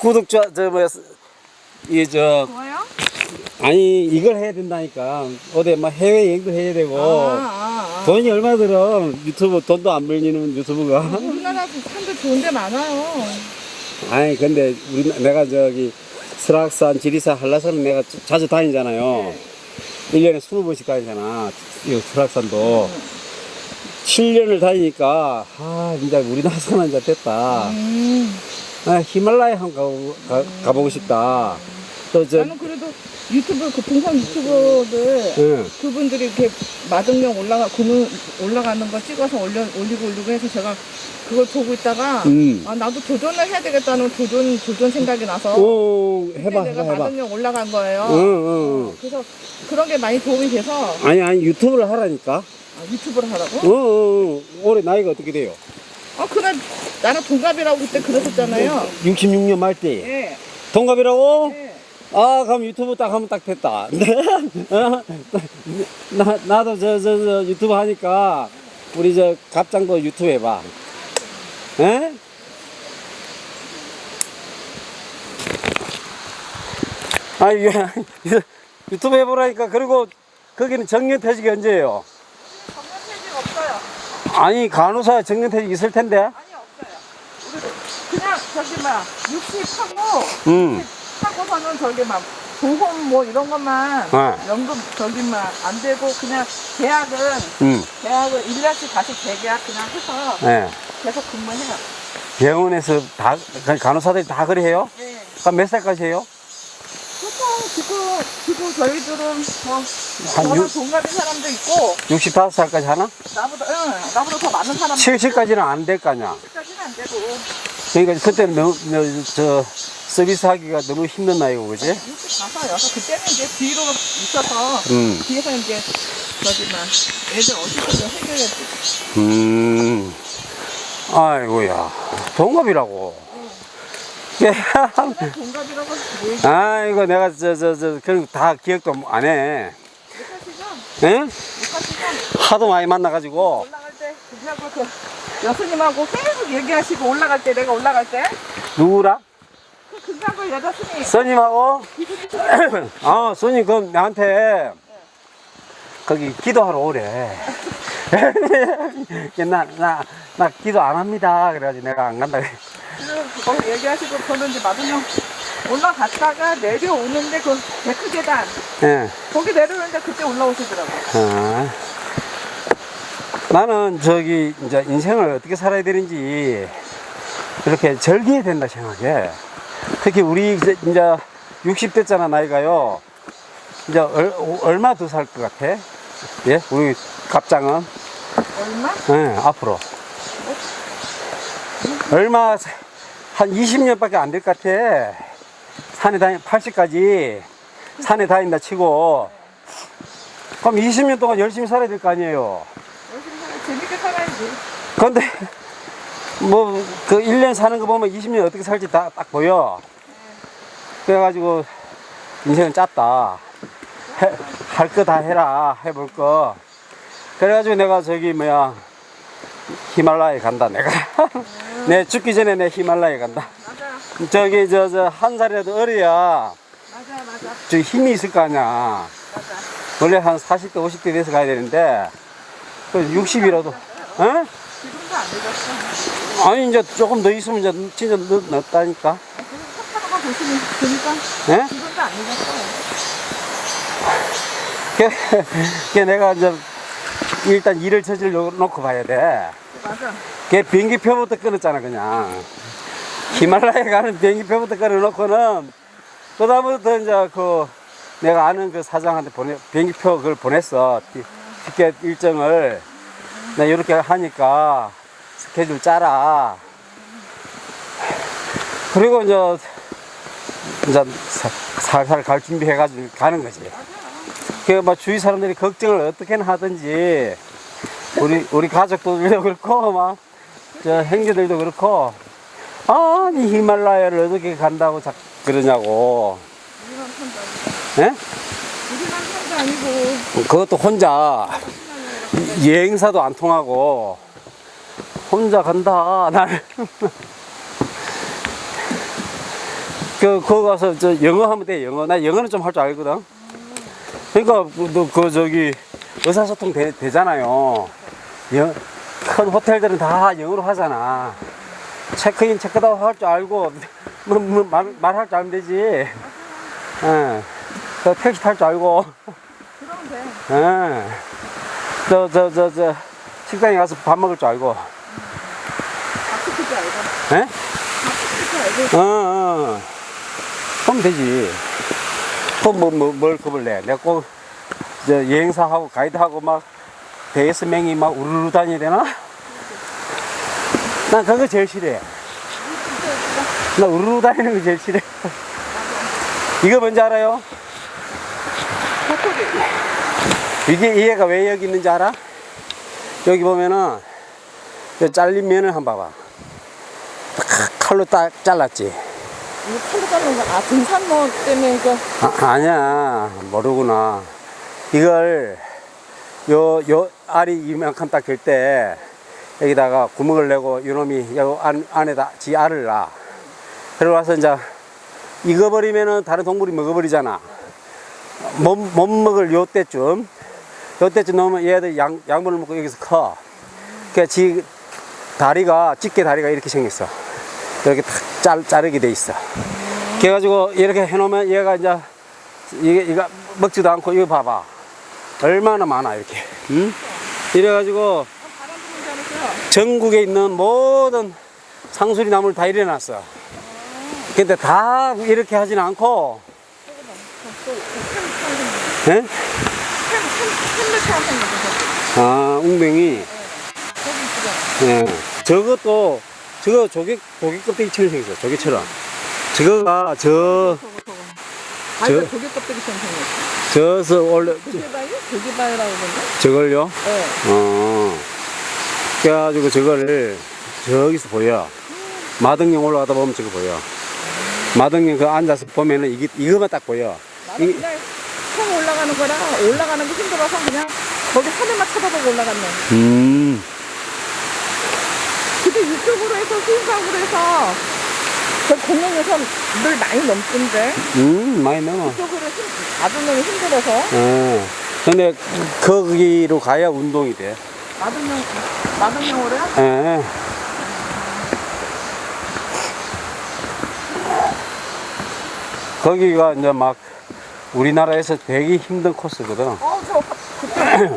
구독자 저 뭐야 이저? 아니 이걸 해야 된다니까. 어디 막 해외 여행도 해야 되고. 아, 아, 아. 돈이 얼마 들어? 유튜브 돈도 안 벌리는 유튜브가. 우리나라 산도 좋은 데 많아요. 아니 근데 우리 내가 저기 설악산 지리산 한라산은 내가 자- 자주 다니잖아요. 일 1년에 20번씩 다니잖아. 이 설악산도. 7년을 다니니까 아 진짜 우리나라 사는 이제 됐다. 음. 아, 히말라야 한번 가보고, 가, 가 보고 싶다 또 저 나는 그래도 유튜브 그 동성 유튜버들 응. 그분들이 이렇게 마등령 올라가 고문 올라가는 거 찍어서 올려 올리고 올리고 해서 제가 그걸 보고 있다가 음. 아 나도 도전을 해야 되겠다는 도전 도전 생각이 나서 오, 해봐, 내가 해봐, 해봐. 마등령 올라간 거예요. 응, 응, 응. 그래서 그런 게 많이 도움이 돼서 아니, 아니, 유튜브를 하라니까. 아, 유튜브를 하라고? 어, 어, 어. 올해 나이가 어떻게 돼요? 아 그날 나랑 동갑이라고 그때 그랬었잖아요. 66년 말 때. 예. 동갑이라고? 예. 아, 그럼 유튜브 딱 하면 딱 됐다. 어? 나, 나도 저, 저, 저 유튜브 하니까 우리 저 갑장도 유튜브 해봐. 에? 아, 이게 유튜브 해보라니까. 그리고 거기는 정년퇴직이 언제예요? 정년퇴직 없어요. 아니, 간호사 정년퇴직 있을 텐데. 아니 없어요. 우리 그냥 저기 막 60하고 음. 하고서는 저기 막 보험 뭐 이런 것만 네. 연금 저기 막 안 되고 그냥 계약은 음. 계약을 1년씩 다시 재계약 그냥 해서 예. 계속 근무해요. 병원에서 다, 간호사들이 다 그래 해요? 네. 그럼 몇 살까지 해요? 보통 지금 지금 저희들은 뭐 한 저랑 육- 동갑인 사람도 있고 65살까지 하나? 나보다 응 나보다 더 많은 사람 70까지는 안 될 거 아니야. 까지는 안 되고 그러니까 그때는 너무, 너무 저, 서비스 하기가 너무 힘든 나이고, 그지? 가서 여서 그때는 이제 뒤로 있어서 음. 뒤에서 이제 저기 막 애들 어디서 해결했지. 음. 아이고야. 동갑이라고. 예. 동갑이라고 뭐 아이고, 내가 저, 저, 저, 그런 거 다 기억도 안 해. 예? 하도 많이 만나 가지고. 올라갈 때 그하고 그 여수님하고 계속 얘기하시고 올라갈 때 내가 올라갈 때 누구랑? 그 금강구 여자 스님 써님하고? 아, 손님, 그럼 나한테 거기 기도하러 오래. 나, 나, 나 기도 안 합니다. 그래가지고 내가 안 간다. 그래. 그 거기 얘기하시고 이제 마동형 올라갔다가 내려오는데 그 데크 계단 예. 거기 내려오는데 그때 올라오시더라고요. 어. 나는 저기 이제 인생을 어떻게 살아야 되는지 이렇게 즐겨야 된다 생각해. 특히 우리 이제 이제 60대잖아 나이가요. 이제 얼, 얼마 더 살 것 같아? 예? 우리 갑장은? 얼마? 예, 앞으로. 얼마, 사- 한 20년밖에 안 될 것 같아. 산에 다니, 80까지 산에 다닌다 치고. 그럼 20년 동안 열심히 살아야 될 거 아니에요. 열심히 살아 재밌게 살아야지. 근데, 뭐, 그 1년 사는 거 보면 20년 어떻게 살지 다, 딱 보여. 그래가지고, 인생은 짧다. 할 거 다 해라. 해볼 거. 그래가지고 내가 저기, 뭐야, 히말라야 간다, 내가. 내 죽기 전에 내 히말라야 간다. 맞아, 저기, 저, 저, 한 살이라도 어려야, 맞아, 맞아, 저 힘이 있을 거 아니야. 맞아. 원래 한 40대, 50대 돼서 가야 되는데, 60이라도, 어? 지금도 안 늦었어. 아니, 이제 조금 더 있으면 이제 진짜 늦, 늦다니까. 그리고 석탄가 보시면 보니까 예? 지금도 안 늦었어. 그, 그 내가 이제 일단 일을 저질러 놓고 봐야 돼. 맞아. 걔 비행기표부터 끊었잖아, 그냥. 히말라야 가는 비행기표부터 끊어놓고는, 그 다음부터 이제 그, 내가 아는 그 사장한테 보내, 비행기표 그걸 보냈어. 티- 티켓 일정을. 나 이렇게 하니까 스케줄 짜라. 그리고 이제, 이제 사- 살살 갈 준비해가지고 가는 거지. 그, 뭐, 주위 사람들이 걱정을 어떻게든 하든지, 우리, 우리 가족들도 그렇고, 막, 저, 행주들도 그렇고, 아니, 히말라야를 어떻게 간다고 자, 그러냐고. 예? 아니고. 그것도 혼자, 여행사도 안 통하고, 혼자 간다, 날. 그, 거기 가서 저 영어 하면 돼, 영어. 나 영어는 좀 할 줄 알거든. 그러니까, 그, 너, 그, 저기, 의사소통 되, 되잖아요. 영, 큰 호텔들은 다 영어로 하잖아. 체크인, 체크아웃 할줄 알고, 뭐, 뭐, 말, 말할 줄 알면 되지. 예. 그 택시 탈 줄 알고. 그러면 돼. 예. 저, 저, 저, 저, 식당에 가서 밥 먹을 줄 알고. 밥 시키지 알고. 예? 밥 시키지 알고. 어, 어. 하면 되지. 또 뭐, 뭐, 뭘 겁을 내. 내가 꼭, 저, 여행사하고 가이드하고 막, 대여섯 명이 막 우르르 다녀야 되나? 난 그거 제일 싫어해. 나 우르르 다니는 거 제일 싫어해. 이거 뭔지 알아요? 이게 이해가 왜 여기 있는지 알아? 여기 보면은, 저 잘린 면을 한번 봐봐. 탁 칼로 딱 잘랐지. 이거 칼로 자르는 거. 아, 등산로 때문에 이거. 아, 아니야 모르구나 이걸 요 요 알이 이만큼 딱 될 때 여기다가 구멍을 내고 요놈이 요 안, 안에다 지 알을 놔 그러고 와서 이제 익어버리면은 다른 동물이 먹어버리잖아 못, 못 먹을 요 때쯤 요 때쯤 넣으면 얘들 양, 양분을 먹고 여기서 커 그러니까 지 다리가 집게 다리가 이렇게 생겼어 이렇게 탁 잘, 자르게 돼 있어 그래가지고 이렇게 해놓으면 얘가 이제 이게 이거 먹지도 않고 이거 봐봐 얼마나 많아 이렇게 응? 이래가지고. 전국에 있는 모든 상수리 나무를 다 일해놨어 근데 다 이렇게 하진 않고 예? 생겼어. 아 웅뱅이 있어. 예. 저것도 저거 조개 조개 껍데기처럼 생겼어 조개처럼 저거가 저 저거 저거. 아, 저- 이거 조개 껍데기처럼 생겼어. 저서 원래 조개바위? 조개바위라고 그러나? 저걸요 네. 어. 그래가지고 저거를 저기서 보여. 마등령 올라가다 보면 저거 보여. 마등령 그 앉아서 보면은 이게, 이거만 딱 보여. 나는 이- 처음 올라가는 거라 올라가는 게 힘들어서 그냥 거기 하늘만 쳐다보고 올라갔네. 음. 근데 이쪽으로 해서 수영장으로 해서 저 공룡에서 늘 많이 넘던데 음, 많이 넘어. 이쪽으로 힘, 마등령이 힘들어서 어. 근데 거기로 가야 운동이 돼. 마등령 마등령으로 해? 예. 거기가 이제 막 우리나라에서 되게 힘든 코스거든. 어 저 그때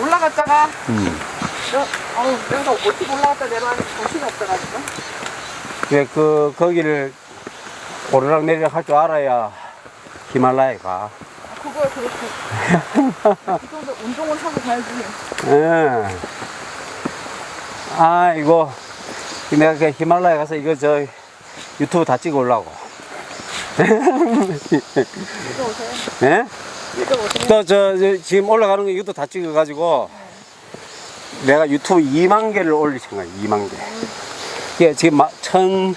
올라갔다가 음. 저, 어우 어떻게 올라갔다 내려가는 정신이 없어가지고 왜 그 거기를 오르락 내리락 할 줄 알아야 히말라야 가. 아, 그거 그렇고 이 정도 운동을 하고 가야지 예. 아 이거 내가 그 히말라야 가서 이거 저 유튜브 다 찍어 올라고. 이거 오세요 예? 이거 오세요 또 저 지금 올라가는 거 이것도 다 찍어 가지고 내가 유튜브 2만 개를 올릴 생각이야. 2만 개. 이게 지금 막 천,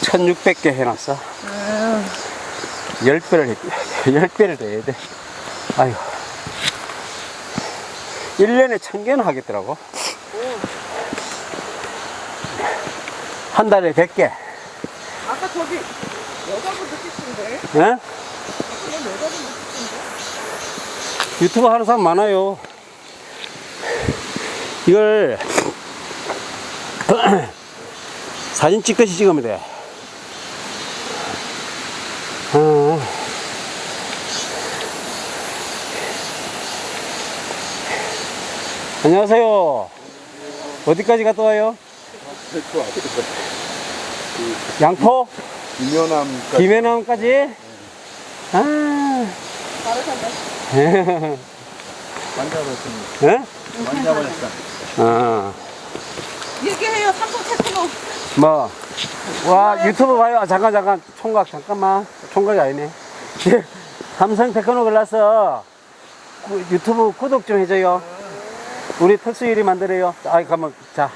1600개 해놨어. 음, 10배를, 10배를 더 해야 돼. 아이고. 1년에 1000개는 하겠더라고. 한 달에 100개. 아까 저기 여자분도 찍던데 예? 여자분도 찍던데 유튜브 하는 사람 많아요. 이걸 사진 찍듯이 찍으면 돼. 어. 안녕하세요. 어디까지 갔다 와요? 양포? 김연암까지 김해남까지? 아. 다르셨네 만져봤습니다. 예? 만져봤다. 아. 얘기해요 삼성 테크노 뭐, 와, 유튜브 봐요. 아, 잠깐, 잠깐. 총각, 잠깐만. 총각이 아니네. 삼성 테크노 글라서 구- 유튜브 구독 좀 해줘요. 우리 특수일이 만들어요. 아이, 가면, 자,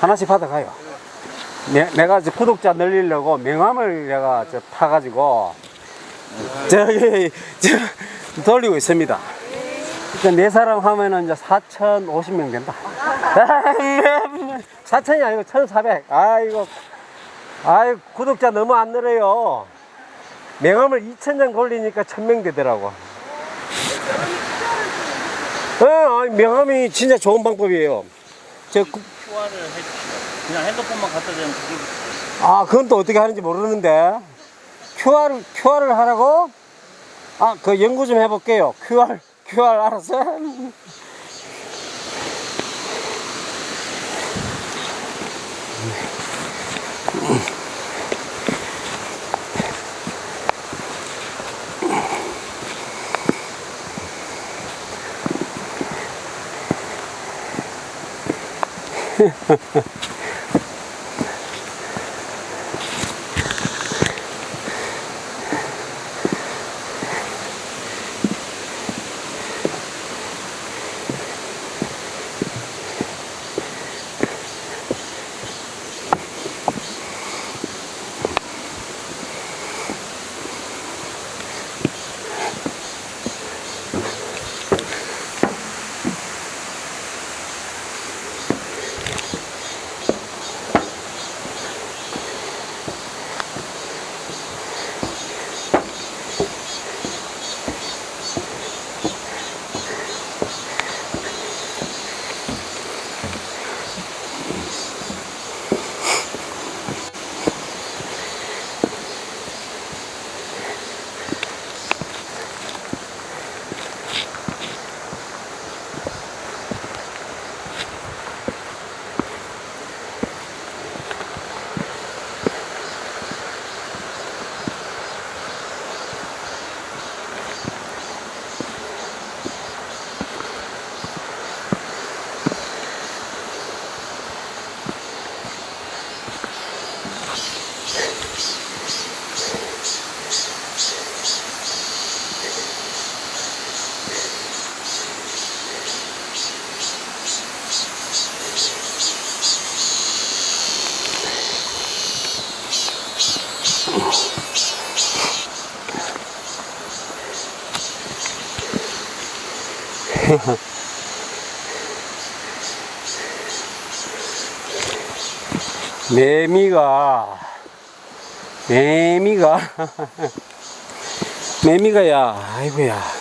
하나씩 받아가요. 내, 내가 이제 구독자 늘리려고 명함을 내가 저 타가지고, 저기, 저, 돌리고 있습니다. 네 사람 하면은 이제 4,050명 된다. 4천이 아니고 1,400. 아이고. 아이 구독자 너무 안 늘어요. 명함을 2,000장 돌리니까 1,000명 되더라고. 예, 아니, 명함이 진짜 좋은 방법이에요. 저, 구- QR을 해주시고 그냥 핸드폰만 갖다 대면 아, 그건 또 어떻게 하는지 모르는데. QR, QR을 하라고? 아, 그 연구 좀 해볼게요. QR, QR 알았어? 매미가, 매미가, 매미가야, 아이고야.